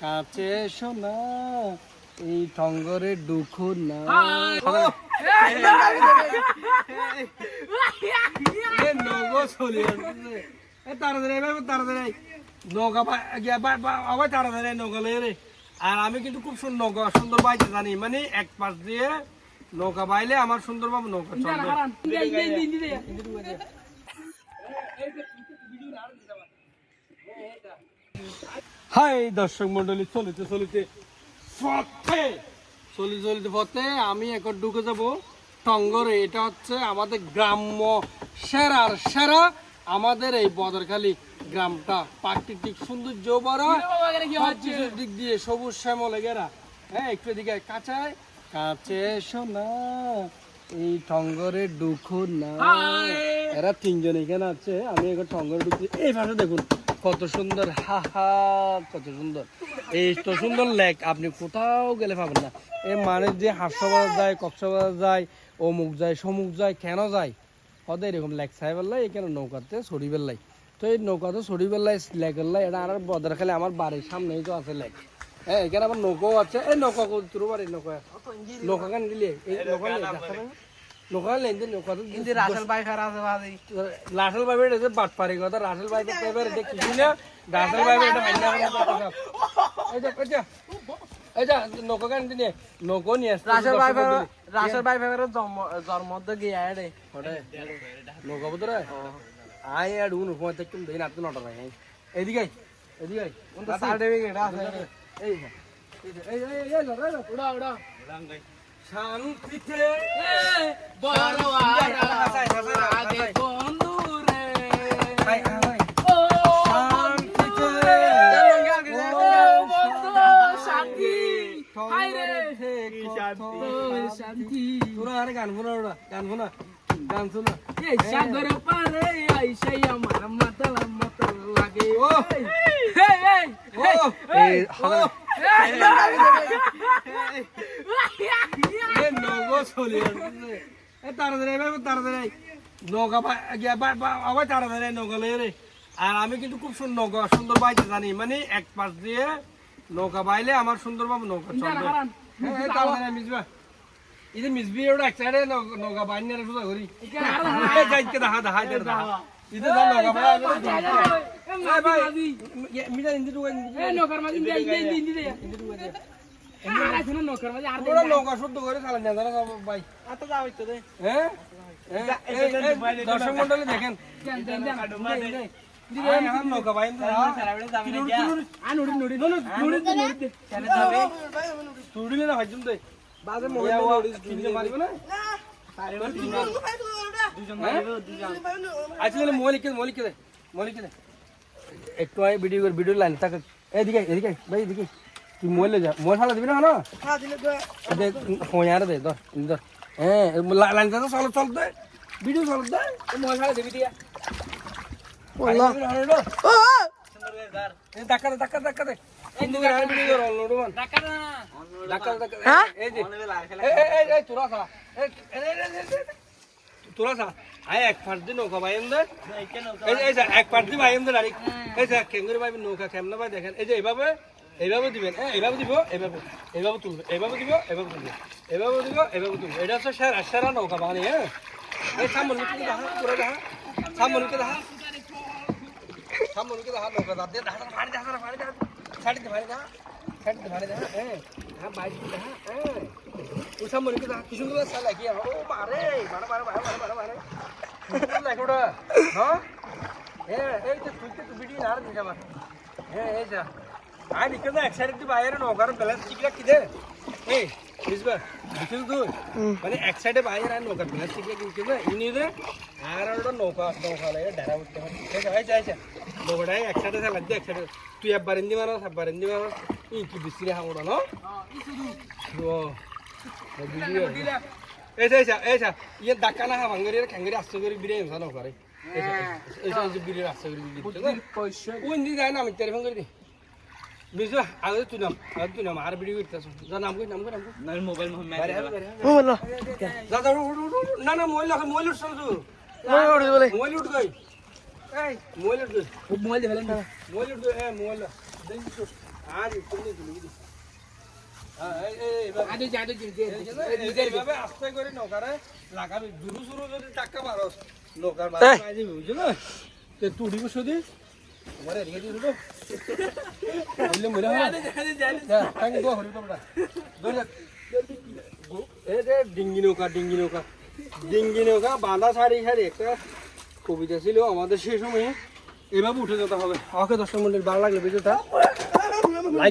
কাছে এসো না এই টঙ্গরে দুঃখ না। আর আমি কিন্তু খুব সুন্দর নৌকা সুন্দর বাইতে জানি। মানে এক পাশ দিয়ে নৌকা বাইলে আমার সুন্দর বাবু নৌকা চলবে হাই দর্শক মন্ডলী চলিতে চলিতে পথে চলিতে চলিতে পথে আমি এখন ঢুকে যাব টঙ্গরে। এটা হচ্ছে আমাদের গ্রাম্য সেরার সেরা আমাদের এই বদরখালী গ্রামটা। প্রাকৃতিক সৌন্দর্য দিক দিয়ে সবুজ শ্যামলে ঘেরা হ্যাঁ একটু এদিকে কাঁচায় কাছে এসো না। এই টঙ্গরে দুঃখ না। এরা তিনজন এখানে আছে। আমি এখন টঙ্গরে ঢুকছি। এই পাশে দেখুন। কত সুন্দর হা হা কত সুন্দর। এই তো সুন্দর লেক আপনি কোথাও গেলে পাবেন না। এই মানুষ যে হাস্যবাজার যায় কক্সবাজার যায় অমুক যায় সমুক যায় কেন যায়? হদে এরকম লেক সাহেব লাই এখানে নৌকাতে সরি বেল্লাই তো এই নৌকাতে সরি বেল্লাই লেকের লাই এটা আর বদর খালি আমার বাড়ির সামনেই তো আছে লেক। হ্যাঁ এখানে আমার নৌকাও আছে। এই নৌকা তোর বাড়ি নৌকা? নৌকা কান দিলে এই নৌকা নৌকা লেন দিন নৌকা তো রাসেল ভাই খারাপ আছে ভাই রাসেল ভাই এটা বাট পারি কথা রাসেল ভাই তো এবার এটা কিছু না রাসেল ভাই এটা মাইনা করে কথা এই যা এই যা এই যা নৌকা কান দিনে নৌকো নিয়ে আসছে রাসেল ভাই রাসেল ভাই ভাই জন্ম জন্ম তো গিয়া রে ওরে নৌকা বুতরে আই আর উন ফোন থেকে তুমি দেন আপনি নটা রাখেন এদিকে এদিকে আয়। তো সার্টিফিকেট আছে এই যা, এই এই এই এই লড়াই না উড়া উড়া শান্তিতে বড় আগে বন্ধু রে শান্তি তোরা আরে গান শোনা গান শোনা গান শোনা এই সাগর পারে আইসে আমার মাতাল মাতাল লাগে ও হেই হেই ও এই চলে তাড়াতাড়ি ভাই তাড়াতাড়ি নৌকা আবার তাড়াতাড়ি নৌকা আমি কিন্তু খুব নৌকা সুন্দর বাইতে জানি মানে এক পাশ দিয়ে নৌকা বাইলে আমার সুন্দর বাবু নৌকা চলবে মিসবি নৌকা বাইন নিয়ে সোজা করি যাইতে দেখা দেখা ভাই মিটা ইন্দি ঢুকাই নৌকার মাঝে ইন্দি ইন্দি ইন্দি যাও ইতো দে হ্যাঁ? দর্শক মন্ডলী দেখেন। তুড়িলে না ভাইজুম দে। বাজে মোবাইল কিনতে পারিব না? আজকে মৌলিক মৌলিক মৌলিক একটু ভিডিও ভিডিও লাইন তাক এদিকে এদিকে ভাই এদিকে তুই মোবাইল যা মোবাইল ফালা দিবি না কেন? দেখ ফোন আর দে ধর ধর হ্যাঁ লাইন তো চল চল দে। ভিডিও চল দে। মোবাইল ফালা দিবি দিয়া। ধাক্কা দে ধাক্কা দে তোরা এক ফাট দিন নৌকা এই যে এক ফাট দি এমদে ডাইরেক্ট এই যে কেঙ্গুরি ভাই নৌকা কেমনে ভাই দেখেন। এই যে এইভাবে এইভাবে দিবেন হ্যাঁ এইভাবে দিব, এইভাবে এইভাবে তুলবে, এইভাবে দিব, এইভাবে তুলবে, এইভাবে দিব, এইভাবে তুলবে। এটা হচ্ছে সেরা সেরা নৌকা বাগানি হ্যাঁ। এই সামনে দেখা, পুরো দেখা, সামনে দেখা। সামনে দেখা, নৌকা দাঁত দিয়ে দেখা ফাড়ি দেখা ফাড়ি দেখা, ছাড়ি দে ফাড়ি দেখা, ছাড়ি দে ফাড়ি দেখা হ্যাঁ। হ্যাঁ বাইক দেখা হ্যাঁ। ও সামনে দেখা, কি সুন্দর সালা কি ও মারে মারে মারে মারে মারে মারে লাগে ওটা হ্যাঁ। হ্যাঁ এই যে তুই তো ভিডিও না রে দিবা হ্যাঁ এই যা। না এক্সাইটেড দি বাইরে নৌকার ব্যালেন্স ঠিক রাখি দে এই বুঝবা বুঝছিস তুই মানে এক সাইডে বাইরে আর ব্যালেন্স ঠিক রাখি কিন্তু ইনি দে আর ওটা নৌকা নৌকা লাগে ডারা উঠতে হয় ঠিক আছে আচ্ছা নৌকাটাই এক সাইডে চালা দি এক সাইডে তুই একবার ইন্দি মারো একবার ইন্দি মারো ই কি বিসিরে হামড়া ন ও এইসা এইসা এইসা ইয়ে ডাক্কা না ভাঙ্গরি খ্যাঙ্গরি আস্তে করে বিরে এমসা নৌকারে এইসা এইসা এইসা বিরে আস্তে করে বিরে ওই ইন্দি যায় না আমি টেলিফোন করে দি বুঝছ আগে তুই নাম আগে তুই নাম আর ভিডিও করতেছ যা নাম কই নাম কই নাম কই মোবাইল মোহাম্মদ আয়। যা যা উঠ, উঠ, উঠ, উঠ। না না মোবাইল রাখ মোবাইল উঠ শুনছু মোবাইল উঠ গই এই মোবাইল উঠ মোবাইল দেবেন না মোবাইল উঠ হ্যাঁ মোবাইল দেন তো আর আস্তে করে নৌকারে লাগাবি জুরু সুরু যদি টাক্কা মারস নৌকার পাই তে তুড়ি বসে দি ডিঙ্গি নৌকা ডিঙ্গি নৌকা ডিঙ্গি নৌকা বাঁধা সারি সারি একটা কবিতা ছিল আমাদের সেই সময় এভাবে উঠে যেতে হবে আমাকে দশটা মন্দির ভালো লাগল ভিডিওটা লাইক